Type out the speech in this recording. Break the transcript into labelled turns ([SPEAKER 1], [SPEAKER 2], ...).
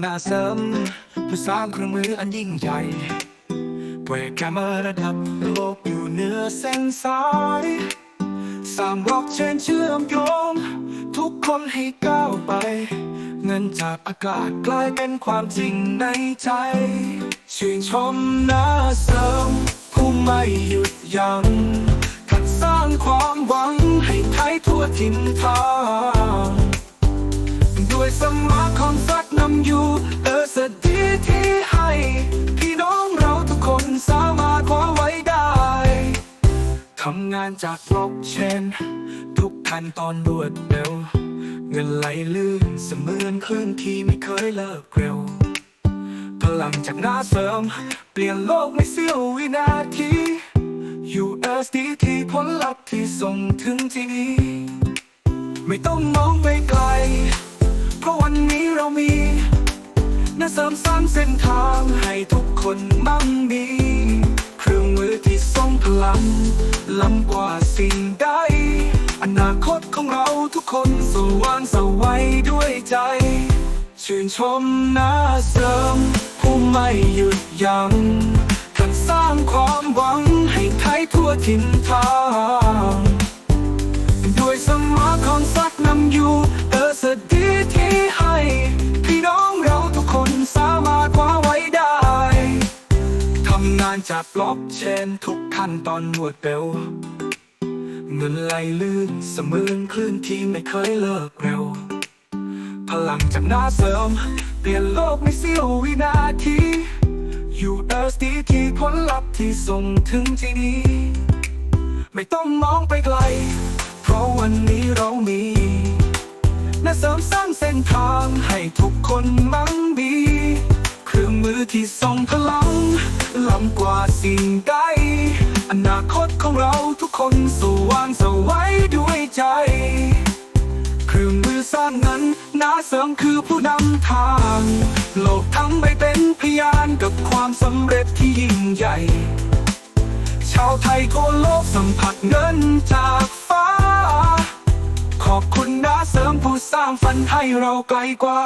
[SPEAKER 1] หน้าเสริมเพื่อสร้างเครื่องมืออันยิ่งใหญ่ปรแกรมเมร์ระดับโลกอยู่เหนือเส้นสายสางบล็อกเชนเชื่อมโยง ทุกคนให้ก้าวไป เงินจากอากาศกลายเป็นความจริงในใจ ชื่นชมนาเสริมผู้ไม่หยุดยัง้งขัดสร้างความหวังให้ไทยทั่วทิศทาง ด้วยสมาคมสักนำอยู่ เออสดีที่ให้ พี่น้องเราทุกคนสามารถคว้าไว้ได้ ทำงานจากบล็อกเชน ทุกขั้นตอนรวดเร็ว เงินไหลลื่นเสมือนคลื่นที่ไม่เคยเลิกเร็ว พลังจากหน้าเสริม เปลี่ยนโลกในเสี้ยววินาที USDT ผลลัพธ์ที่ส่งถึงที่นี้ไม่ต้องมองไปไกล น่าเสริมสร้างเส้นทางให้ทุกคนมั่งมี เครื่องมือที่ทรงพลัง ล้ำกว่าสิ่งใด อนาคตของเราทุกคนสว่างสวัยด้วยใจ ชื่นชมนาเสริม ผู้ไม่หยุดยัง้งกันสร้างความหวังให้ไทยทั่วทิศทาง ด้วยสมาคมสักนำอยู่ งานจากบล็อกเชนทุกขั้นตอนรวดเร็วเงินไหลลื่นเสมือนคลื่นที่ไม่เคยเลิกเร็ว พลังจากหน้าเสริม เปลี่ยนโลกในเสี้ยววินาที USDT ผลลัพธ์ที่ส่งถึงที่นี้ ไม่ต้องมองไปไกล เพราะวันนี้เรามีน่าเสริมสร้างเส้นทางให้ทุกคนมั่งมี เครื่องมือที่ทรงพลัง ล้ำกว่าสิ่งใด อนาคตของเราทุกคนสว่างสวัยด้วยใจเครื่องมือสร้างนั้นนาเสริมคือผู้นำทาง โลกทั้งใบเป็นพยานกับความสำเร็จที่ยิ่งใหญ่ ชาวไทยทั่วโลกสัมผัสเงินจากฟ้า ขอบคุณนาเสริมผู้สร้างฝันให้เราไกลกว่า